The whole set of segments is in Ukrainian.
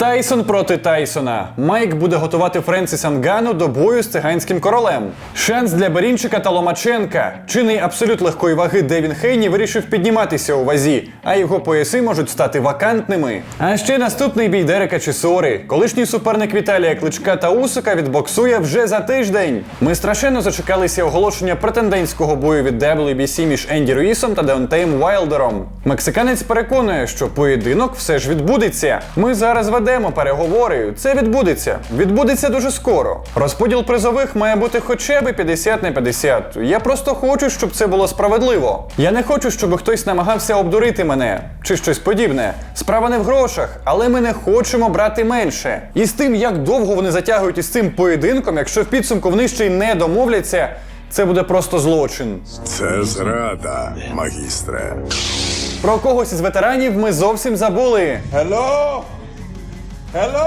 Тайсон проти Тайсона. Майк буде готувати Френсіса Нгану до бою з циганським королем. Шанс для Берінчика та Ломаченка. Чинний абсолют легкої ваги Девін Хейні вирішив підніматися у вазі, а його пояси можуть стати вакантними. А ще наступний бій Дерека Чісори. Колишній суперник Віталія Кличка та Усика відбоксує вже за тиждень. Ми страшенно зачекалися оголошення претендентського бою від WBC між Енді Руїсом та Деонтеєм Уайлдером. Мексиканець переконує, що поєдинок все ж відбудеться. Ми зараз ведемо переговори. Це відбудеться. Відбудеться дуже скоро. Розподіл призових має бути хоча б 50 на 50. Я просто хочу, щоб це було справедливо. Я не хочу, щоб хтось намагався обдурити мене чи щось подібне. Справа не в грошах, але ми не хочемо брати менше. І з тим, як довго вони затягують із цим поєдинком, якщо в підсумку вони ще й не домовляться, це буде просто злочин. Це зрада, магістре. Про когось із ветеранів ми зовсім забули. Hello? Hello?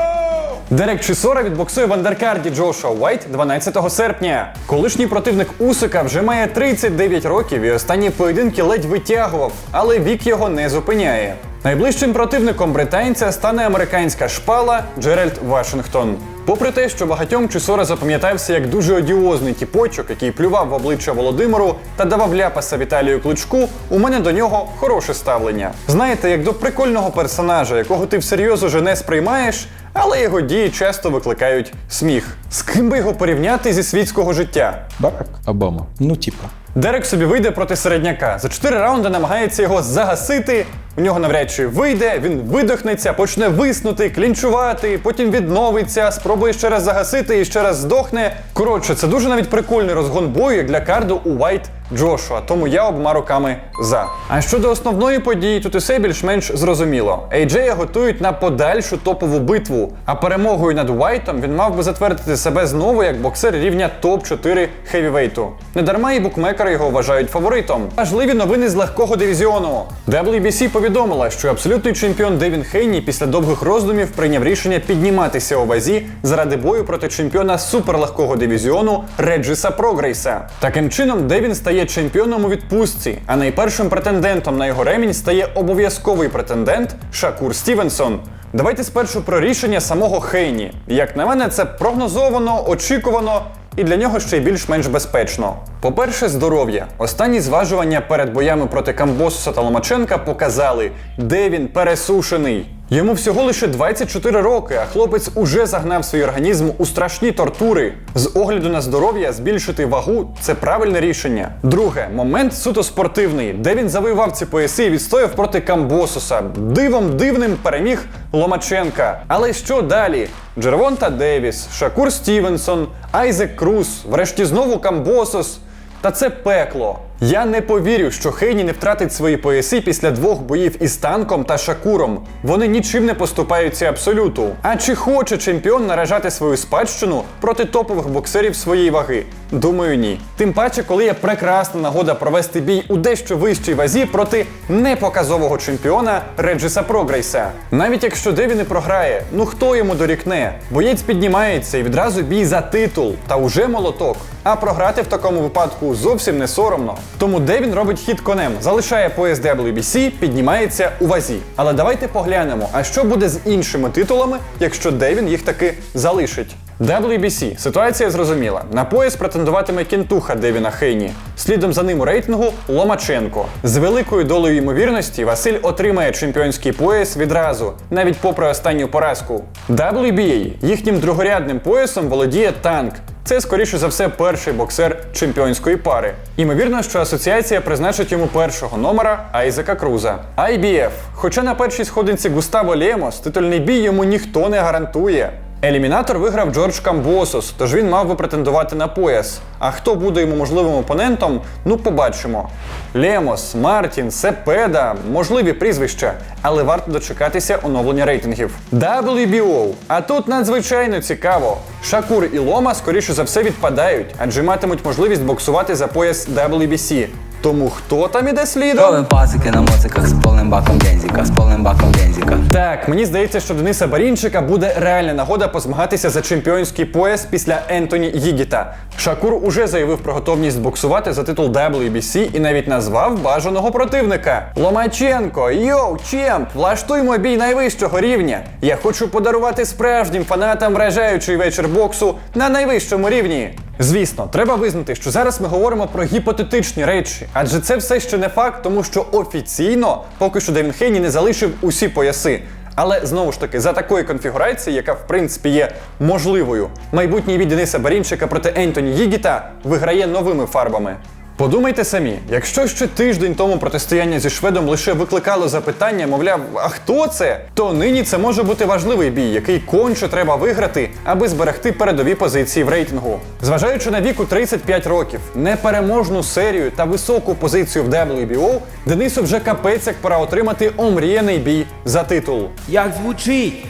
Дерек Чісора відбоксує в андеркарді Джошуа Уайт 12 серпня. Колишній противник Усика вже має 39 років і останні поєдинки ледь витягував, але вік його не зупиняє. Найближчим противником британця стане американська шпала Джеральд Вашингтон. Попри те, що багатьом Чісора запам'ятався як дуже одіозний тіпочок, який плював в обличчя Володимиру та давав ляпаса Віталію Кличку, у мене до нього хороше ставлення. Знаєте, як до прикольного персонажа, якого ти всерйоз уже не сприймаєш, але його дії часто викликають сміх. З ким би його порівняти зі світського життя? Барак Обама. Ну, типа. Дерек собі вийде проти середняка. За 4 раунди намагається його загасити. У нього навряд чи вийде, він видохнеться, почне виснути, клінчувати, потім відновиться, спробує ще раз загасити і ще раз здохне. Коротше, це дуже навіть прикольний розгон бою як для карду у White Джошуа, тому я обма руками за. А щодо основної події, тут усе більш-менш зрозуміло. AJ готують на подальшу топову битву, а перемогою над Уайтом він мав би затвердити себе знову як боксер рівня топ-4 хевівейту. Недарма і букмекери його вважають фаворитом. Важливі новини з легкого дивізіону. WBC повідомила, що абсолютний чемпіон Девін Хейні після довгих роздумів прийняв рішення підніматися у вазі заради бою проти чемпіона суперлегкого дивізіону Реджіса Прогрейса. Таким чином, Девін стає чемпіоном у відпустці, а найпершим претендентом на його ремінь стає обов'язковий претендент Шакур Стівенсон. Давайте спершу про рішення самого Хейні. Як на мене, це прогнозовано, очікувано і для нього ще й більш-менш безпечно. По-перше, здоров'я. Останні зважування перед боями проти Камбосуса та Ломаченка показали, де він пересушений. Йому всього лише 24 роки, а хлопець уже загнав свій організм у страшні тортури. З огляду на здоров'я збільшити вагу це правильне рішення. Друге, момент суто спортивний, де він завоював ці пояси і відстояв проти Камбосуса. Дивом дивним переміг Ломаченка. Але що далі? Джервонта Девіс, Шакур Стівенсон, Айзек Круз, врешті знову Камбосос. Та це пекло. Я не повірю, що Хейні не втратить свої пояси після двох боїв із танком та Шакуром. Вони нічим не поступаються абсолюту. А чи хоче чемпіон наражати свою спадщину проти топових боксерів своєї ваги? Думаю, ні. Тим паче, коли є прекрасна нагода провести бій у дещо вищій вазі проти непоказового чемпіона Реджіса Прогрейса. Навіть якщо Деві не програє, ну хто йому дорікне? Боєць піднімається і відразу бій за титул, та уже молоток. А програти в такому випадку зовсім не соромно. Тому Девін робить хід конем, залишає пояс WBC, піднімається у вазі. Але давайте поглянемо, а що буде з іншими титулами, якщо Девін їх таки залишить. WBC. Ситуація зрозуміла. На пояс претендуватиме кінтуха Девіна Хейні. Слідом за ним у рейтингу Ломаченко. З великою долею ймовірності Василь отримає чемпіонський пояс відразу, навіть попри останню поразку. WBA. Їхнім другорядним поясом володіє танк. Це, скоріше за все, перший боксер чемпіонської пари. Імовірно, що асоціація призначить йому першого номера Айзека Круза. IBF. Хоча на першій сходинці Густаво Лємос титульний бій йому ніхто не гарантує. Елімінатор виграв Джордж Камбосос, тож він мав би претендувати на пояс. А хто буде йому можливим опонентом, ну побачимо. Лемос, Мартін, Сепеда, можливі прізвища, але варто дочекатися оновлення рейтингів. WBO. А тут надзвичайно цікаво. Шакур і Лома, скоріше за все, відпадають, адже матимуть можливість боксувати за пояс WBC. Тому хто там іде слідом? Робим пасики на моциках з повним баком бензика, з повним баком бензика. Так, мені здається, що Дениса Барінчика буде реальна нагода позмагатися за чемпіонський пояс після Ентоні Гігіта. Шакур уже заявив про готовність боксувати за титул WBC і навіть назвав бажаного противника. Ломаченко, йоу, чемп, влаштуймо бій найвищого рівня. Я хочу подарувати справжнім фанатам вражаючий вечір боксу на найвищому рівні. Звісно, треба визнати, що зараз ми говоримо про гіпотетичні речі, адже це все ще не факт, тому що офіційно поки що Девін Хейні не залишив усі пояси. Але знову ж таки, за такої конфігурації, яка в принципі є можливою, майбутній від Дениса Барінчика проти Ентоні Гігіта виграє новими фарбами. Подумайте самі, якщо ще тиждень тому протистояння зі шведом лише викликало запитання, мовляв, а хто це? То нині це може бути важливий бій, який конче треба виграти, аби зберегти передові позиції в рейтингу. Зважаючи на віку 35 років, непереможну серію та високу позицію в WBO, Денису вже капець як пора отримати омріяний бій за титул. Як звучить?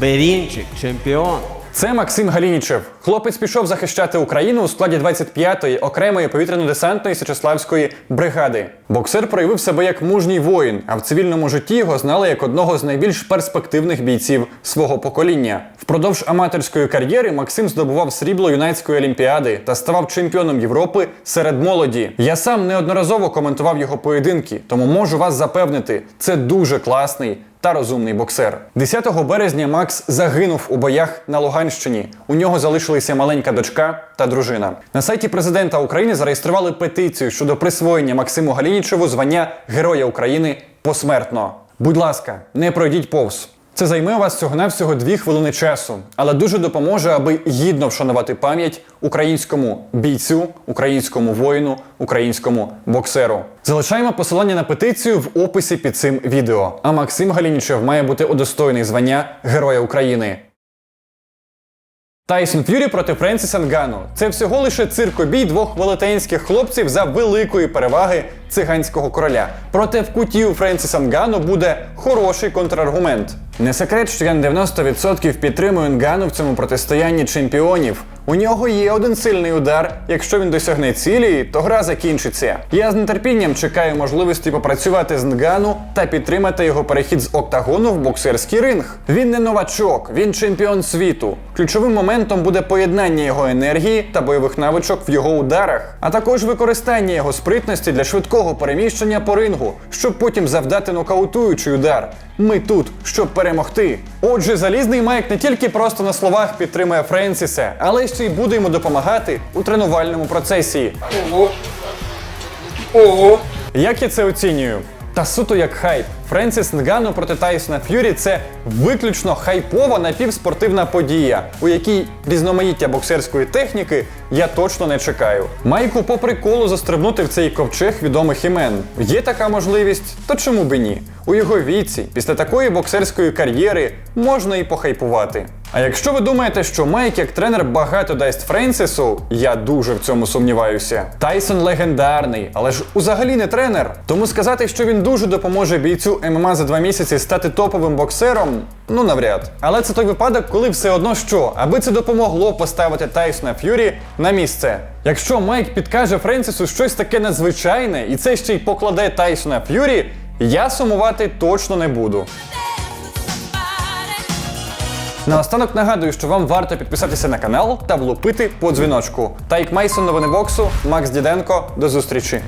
Берінчик, чемпіон. Це Максим Галінічев. Хлопець пішов захищати Україну у складі 25-ї окремої повітряно-десантної Січеславської бригади. Боксер проявив себе як мужній воїн, а в цивільному житті його знали як одного з найбільш перспективних бійців свого покоління. Впродовж аматорської кар'єри Максим здобував срібло юнацької олімпіади та ставав чемпіоном Європи серед молоді. Я сам неодноразово коментував його поєдинки, тому можу вас запевнити, це дуже класний та розумний боксер. 10 березня Макс загинув у боях на Луганщині. У нього залишилися маленька дочка та дружина. На сайті президента України зареєстрували петицію щодо присвоєння Максиму Галінічеву звання Героя України посмертно. Будь ласка, не пройдіть повз. Це займе у вас всього-навсього дві хвилини часу, але дуже допоможе, аби гідно вшанувати пам'ять українському бійцю, українському воїну, українському боксеру. Залишаємо посилання на петицію в описі під цим відео. А Максим Галінічев має бути удостоєний звання Героя України. Тайсон Ф'юрі проти Френсіса Нгану. Це всього лише циркобій двох велетенських хлопців за великої переваги циганського короля. Проте в куті у Френсіса Нгану буде хороший контраргумент. Не секрет, що я на 90% підтримую Нгану в цьому протистоянні чемпіонів. У нього є один сильний удар. Якщо він досягне цілі, то гра закінчиться. Я з нетерпінням чекаю можливості попрацювати з Нгану та підтримати його перехід з октагону в боксерський ринг. Він не новачок, він чемпіон світу. Ключовим моментом буде поєднання його енергії та бойових навичок в його ударах, а також використання його спритності для швидкого переміщення по рингу, щоб потім завдати нокаутуючий удар. Ми тут, щоб перемогти. Отже, залізний Майк не тільки просто на словах підтримує Френсіса, але ще й буде йому допомагати у тренувальному процесі. Ого. Як я це оцінюю? Та суто як хайп. Френсіс Нгану проти Тайсона Ф'юрі це виключно хайпова напівспортивна подія, у якій різноманіття боксерської техніки я точно не чекаю. Майку по приколу застрибнути в цей ковчег відомих імен. Є така можливість, то чому би ні? У його віці, після такої боксерської кар'єри, можна і похайпувати. А якщо ви думаєте, що Майк як тренер багато дасть Френсісу, я дуже в цьому сумніваюся. Тайсон легендарний, але ж взагалі не тренер. Тому сказати, що він дуже допоможе бійцю ММА за два місяці стати топовим боксером, ну навряд. Але це той випадок, коли все одно що, аби це допомогло поставити Тайсона Ф'юрі на місце. Якщо Майк підкаже Френсісу щось таке надзвичайне, і це ще й покладе Тайсона Ф'юрі, я сумувати точно не буду. Наостанок нагадую, що вам варто підписатися на канал та влупити по дзвіночку. Тайк Мейсон, новини боксу, Макс Діденко. До зустрічі.